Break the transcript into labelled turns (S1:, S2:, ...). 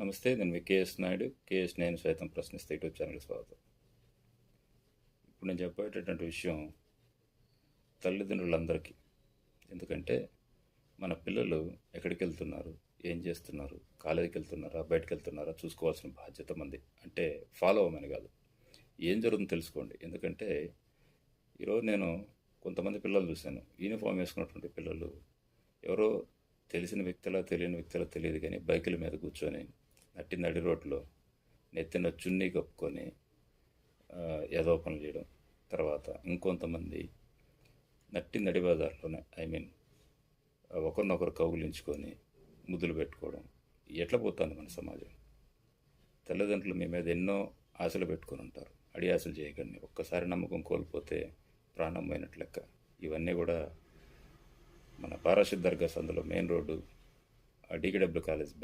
S1: నమస్తే నేను మీ KS Naidu. KS నేను సైతం ప్రశ్నిస్తే యూట్యూబ్ ఛానల్కి స్వాగతం. ఇప్పుడు నేను చెప్పేటటువంటి విషయం తల్లిదండ్రులందరికీ. ఎందుకంటే మన పిల్లలు ఎక్కడికి వెళ్తున్నారు? ఏం చేస్తున్నారు? కాలేజీకి వెళ్తున్నారా? బయటకు వెళ్తున్నారా? చూసుకోవాల్సిన బాధ్యత మంది. అంటే ఫాలో అవ్వమని కాదు. ఏం జరుగుతుందో తెలుసుకోండి. ఎందుకంటే ఈరోజు నేను కొంతమంది పిల్లలు చూశాను. యూనిఫామ్ వేసుకున్నటువంటి పిల్లలు ఎవరో తెలిసిన వ్యక్తులా తెలియని వ్యక్తులా తెలియదు కానీ బైకుల మీద కూర్చొని నట్టి నడి రోడ్లో నెత్తిన చున్నీ కప్పుకొని ఆ, ఏదో చేయడం. తర్వాత ఇంకొంతమంది నట్టి నడి బజార్లోనే ఐ మీన్ ఒకరినొకరు కౌగులించుకొని ముద్దులు పెట్టుకోవడం. ఎట్లా పోతుంది మన సమాజం? తల్లిదండ్రులు మీ మీద ఎన్నో ఆశలు పెట్టుకొని ఉంటారు. అడి ఆశలు చేయకండి. ఒక్కసారి నమ్మకం కోల్పోతే ప్రాణం పోయినట్లు లెక్క. ఇవన్నీ కూడా మన పారాషిద్ దర్గా సందులో మెయిన్ రోడ్డు డికెడబ్ల్యూ కాలేజ్